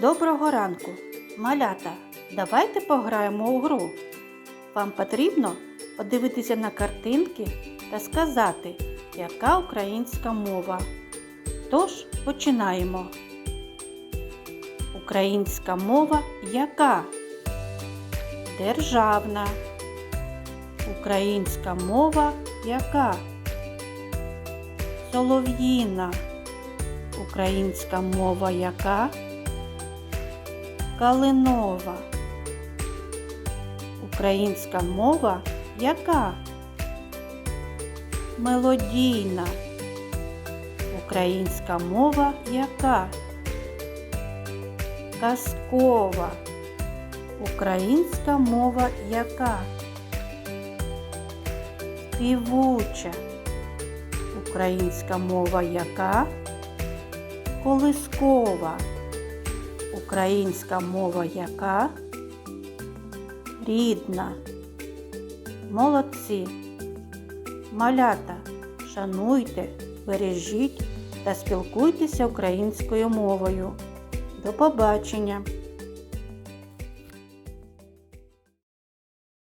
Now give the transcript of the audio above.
Доброго ранку, малята! Давайте пограємо у гру. Вам потрібно подивитися на картинки та сказати, яка українська мова. Тож починаємо. Українська мова яка? Державна. Українська мова яка? Солов'їна. Українська мова яка? Калинова. Українська мова яка? Мелодійна. Українська мова яка? Казкова. Українська мова яка? Співуча. Українська мова яка? Колискова. Українська мова яка? Рідна. Молодці. Малята, шануйте, бережіть та спілкуйтеся українською мовою. До побачення!